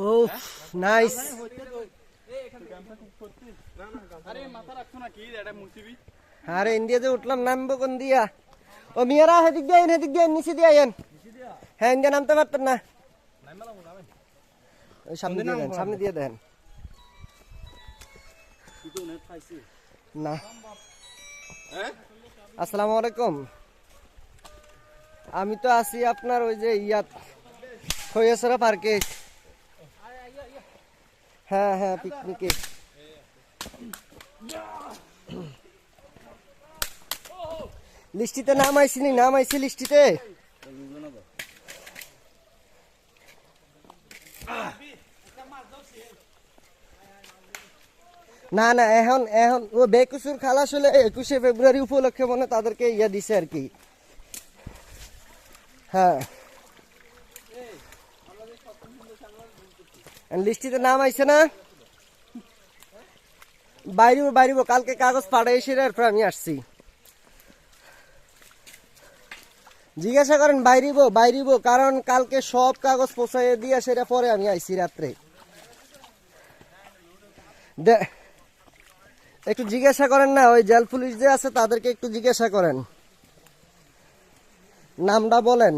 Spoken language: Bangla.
ও নাইস আরে মাথা রাখছো না কি এটা মুসিবি। আরে ইন্ডিয়াতে উঠলাম নামবো কোন দিয়া? ও মিয়ারা, হেদিক দিয়ে আইন, হেদিক দিয়ে নিচে দিয়ে আইন। হ্যাঁ ইন্ডিয়া নামতে পারতেন না। ওই সামনে দিয়ে দেন, সামনে দিয়ে দেন। না। আসসালামু আলাইকুম। আমি তো আছি আপনার ওই যে ইয়াত, খৈয়াসরা পার্কে। হ্যাঁ হ্যাঁ পিকনিকে। লিস্টিতে নাম আইসিনি নাম আইসি লিস্টিতে। না না, এখন এখন, ও বেকুসুর খালাস হলে একুশে ফেব্রুয়ারি উপলক্ষে মনে তাদেরকে ইয়া দিছে আর কি। হ্যাঁ। লিস্টিতে নাম আইছে না। বাইরিব বাইরিব, কালকে কাগজ পাড়ে এরপর আমি আসছি। জিজ্ঞাসা করেন বাইরিব বাইরিব কারণ কালকে সব কাগজ পৌঁছাইয়ে দিয়ে সেটা পরে আমি আইছি রাত্রে। একটু জিজ্ঞাসা করেন না, ওই জেল পুলিশ যে আছে তাদেরকে একটু জিজ্ঞাসা করেন। নামটা বলেন।